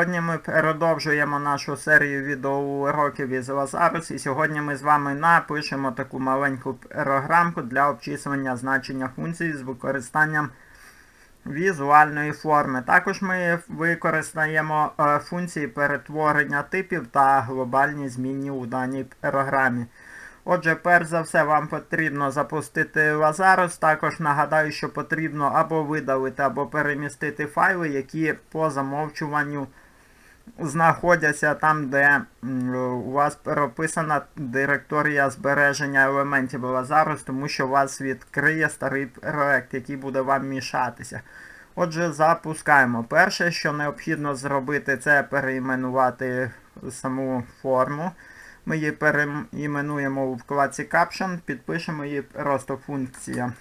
Сьогодні ми продовжуємо нашу серію відеоуроків із Lazarus і сьогодні ми з вами напишемо таку маленьку програмку для обчислення значення функцій з використанням візуальної форми. Також ми використаємо е, функції перетворення типів та глобальні змінні у даній програмі. Отже, перш за все, вам потрібно запустити Lazarus. Також нагадаю, що потрібно або видалити, або перемістити файли, які по замовчуванню знаходяться там, де у вас прописана директорія збереження елементів Lazarus, тому що вас відкриє старий проект, який буде вам мішатися. Отже, запускаємо. Перше, що необхідно зробити, це переіменувати саму форму. Ми її переіменуємо у вкладці Caption, підпишемо її просто функція.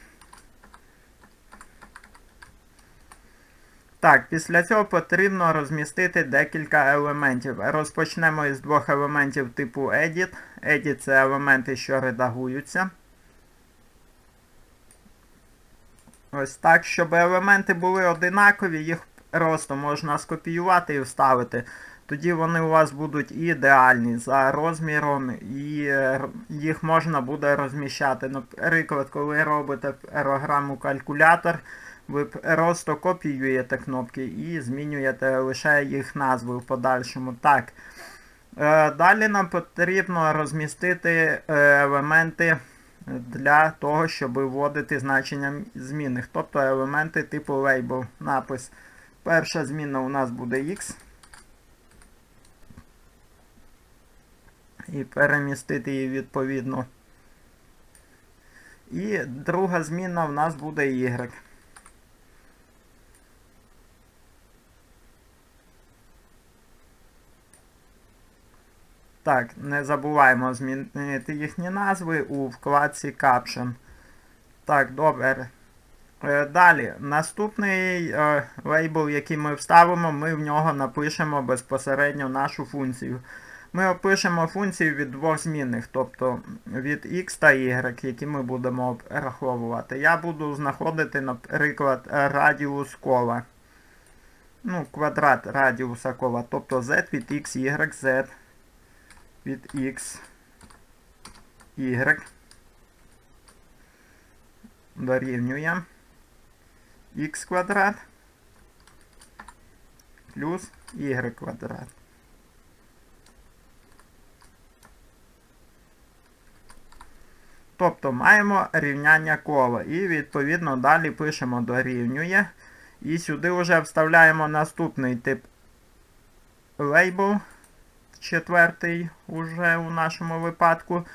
Так, після цього потрібно розмістити декілька елементів. Розпочнемо із двох елементів типу Edit. Edit це елементи, що редагуються. Ось так, щоб елементи були одинакові, їх просто можна скопіювати і вставити. Тоді вони у вас будуть ідеальні за розміром, і е, їх можна буде розміщати. Наприклад, коли робите програму калькулятор, ви просто копіюєте кнопки і змінюєте лише їх назви в подальшому. Так. Е, Далі нам потрібно розмістити е, елементи для того, щоб вводити значення змінних, тобто елементи типу label, напис. Перша зміна у нас буде X. І перемістити її відповідно. І друга зміна в нас буде Y. Так, не забуваємо змінити їхні назви у вкладці Caption. Так, добре. Е, Далі, наступний е, лейбл, який ми вставимо, ми в нього напишемо безпосередньо нашу функцію. Ми опишемо функцію від двох змінних, тобто від x та y, які ми будемо обраховувати. Я буду знаходити, наприклад, радіус кола. Ну, квадрат радіуса кола, тобто z від x, y, z від x, y дорівнює x квадрат плюс y квадрат. Тобто маємо рівняння кола. І відповідно далі пишемо дорівнює. І сюди вже вставляємо наступний тип лейбл, четвертий уже у нашому випадку.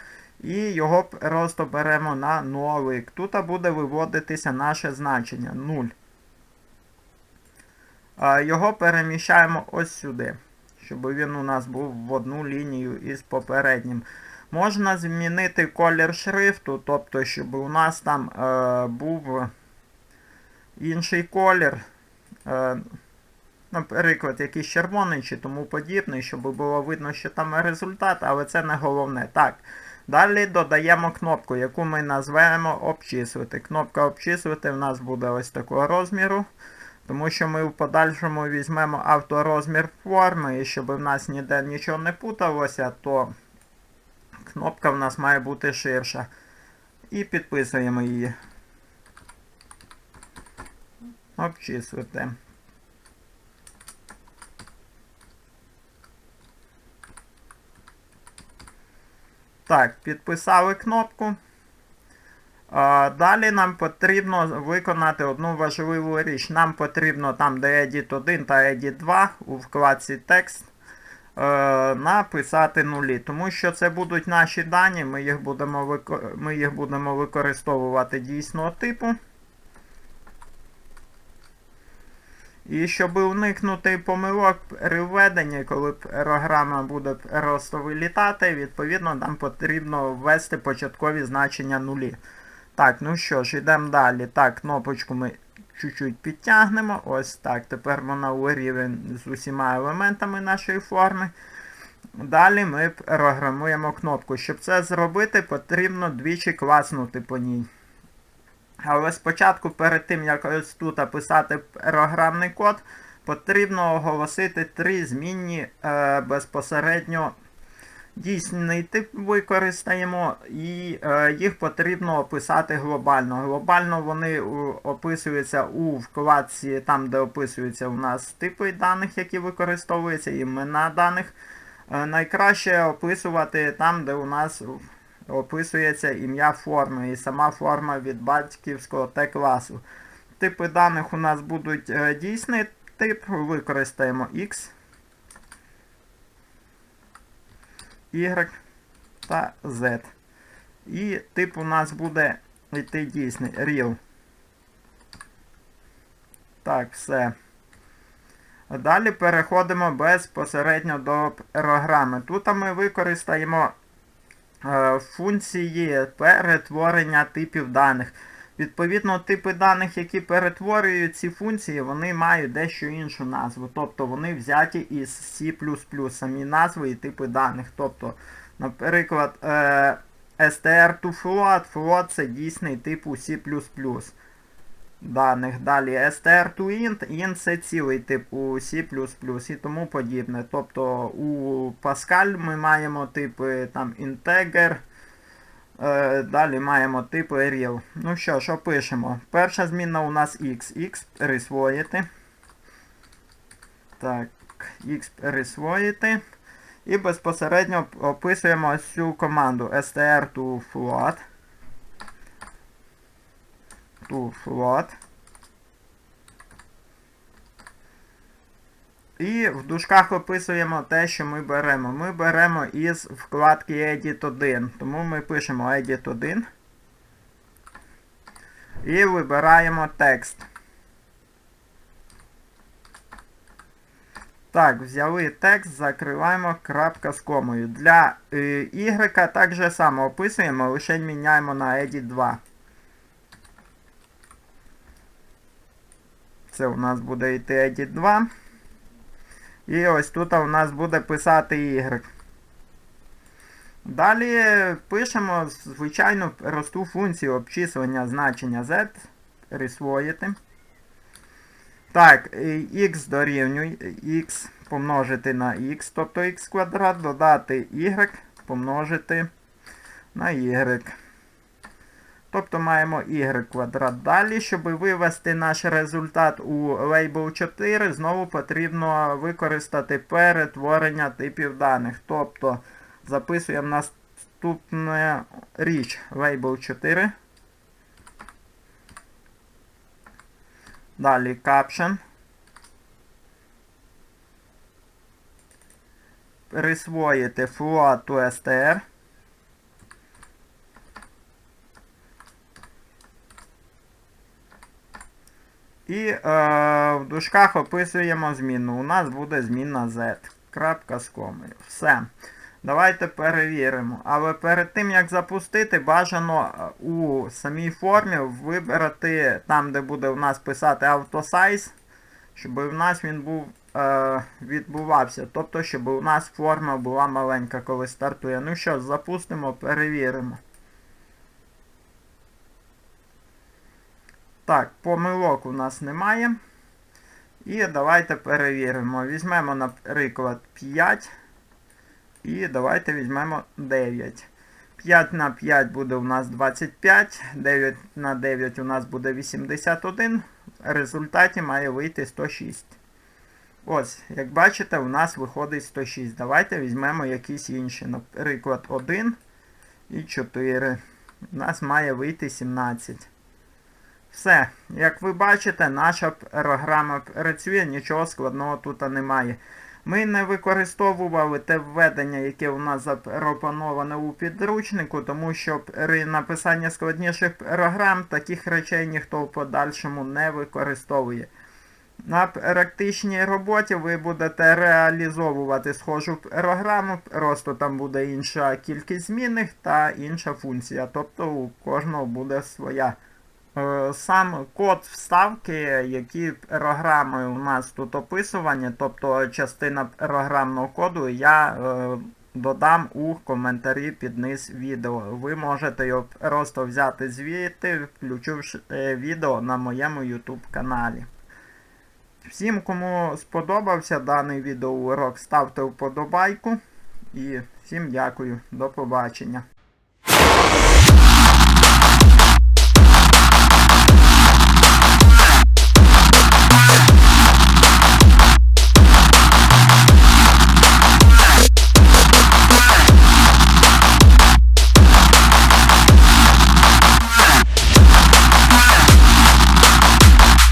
І його просто беремо на нолик. Тут буде виводитися наше значення 0. Його переміщаємо ось сюди, щоб він у нас був в одну лінію із попереднім. Можна змінити колір шрифту, тобто, щоб у нас там е, був інший колір, е, наприклад, якийсь червоний чи тому подібний, щоб було видно, що там результат, але це не головне. Так. Далі додаємо кнопку, яку ми назвемо обчислити. Кнопка обчислити в нас буде ось такого розміру. Тому що ми в подальшому візьмемо авторозмір форми, і щоб в нас ніде нічого не путалося, то кнопка в нас має бути ширша. І підписуємо її. Обчислити. Так, підписали кнопку. Далі нам потрібно виконати одну важливу річ. Нам потрібно там, де Edit 1 та Edit 2 у вкладці текст написати нулі. Тому що це будуть наші дані, ми їх будемо ми їх будемо використовувати дійсного типу. І щоб уникнути помилок при введенні, коли програма буде просто вилітати, відповідно нам потрібно ввести початкові значення нулі. Так, ну що ж, йдемо далі. Так, кнопочку ми чуть-чуть підтягнемо. Ось так. Тепер вона у рівень з усіма елементами нашої форми. Далі ми програмуємо кнопку. Щоб це зробити, потрібно двічі класнути по ній. Але спочатку, перед тим, як ось тут писати програмний код, потрібно оголосити три змінні е, безпосередньо дійсний тип використаємо, і е, їх потрібно описати глобально. Глобально вони описуються у вкладці, там, де описуються у нас типи даних, які використовуються, імена даних. Е, найкраще описувати там, де у нас описується ім'я форми і сама форма від батьківського Т-класу. Типи даних у нас будуть е, дійсний тип, використаємо X. Y та Z. І тип у нас буде йти дійсний real. Так, все. Далі переходимо безпосередньо до програми. Тут ми використаємо функції перетворення типів даних. Відповідно, типи даних, які перетворюють ці функції, вони мають дещо іншу назву. Тобто вони взяті із C++, самі назви і типи даних. Тобто, наприклад, е, str to float, float це дійсний тип у C++ даних. Далі str to int, int це цілий тип у C++ і тому подібне. Тобто у Pascal ми маємо типи там integer. Е, Далі маємо типи real. Ну що що пишемо? Перша зміна у нас x. x присвоїти. Так, x присвоїти. І безпосередньо описуємо цю команду str to float. To float. І в дужках описуємо те, що ми беремо. Ми беремо із вкладки Edit 1. Тому ми пишемо Edit 1 і вибираємо текст. Так, взяли текст, закриваємо крапка з комою. Для е, Y так же само описуємо, лише міняємо на Edit 2. Це у нас буде йти Edit 2. І ось тут у нас буде писати Y. Далі пишемо звичайну просту функцію обчислення значення Z. Присвоїти. Так, x дорівнює x помножити на x, тобто x квадрат, додати y помножити на y. Тобто маємо y квадрат. Далі, щоб вивести наш результат у Label 4, знову потрібно використати перетворення типів даних. Тобто записуємо наступну річ Label 4. Далі Caption. Присвоїти float to str. І е, в дужках описуємо зміну. У нас буде зміна Z. Крапка з комою. Все. Давайте перевіримо. Але перед тим, як запустити, бажано е, у самій формі вибрати там, де буде у нас писати автосайз, щоб у нас він був е, відбувався. Тобто, щоб у нас форма була маленька, коли стартує. Ну що, запустимо, перевіримо. Так, помилок у нас немає. І давайте перевіримо. Візьмемо, наприклад, 5. І давайте візьмемо 9. 5 на 5 буде у нас 25, 9 на 9 у нас буде 81. В результаті має вийти 106. Ось, як бачите, у нас виходить 106. Давайте візьмемо якісь інші. Наприклад, 1 і 4. У нас має вийти 17. Все, як ви бачите, наша програма працює, нічого складного тут немає. Ми не використовували те введення, яке у нас запропоноване у підручнику, тому що при написанні складніших програм таких речей ніхто в подальшому не використовує. На практичній роботі ви будете реалізовувати схожу програму, просто там буде інша кількість змінних та інша функція. Тобто у кожного буде своя. Е, сам код вставки, які програми у нас тут описувані, тобто частина програмного коду, я е, додам у коментарі під низ відео. Ви можете його просто взяти звідти, включивши е, відео на моєму YouTube каналі. Всім, кому сподобався даний відеоурок, ставте вподобайку. І всім дякую. До побачення.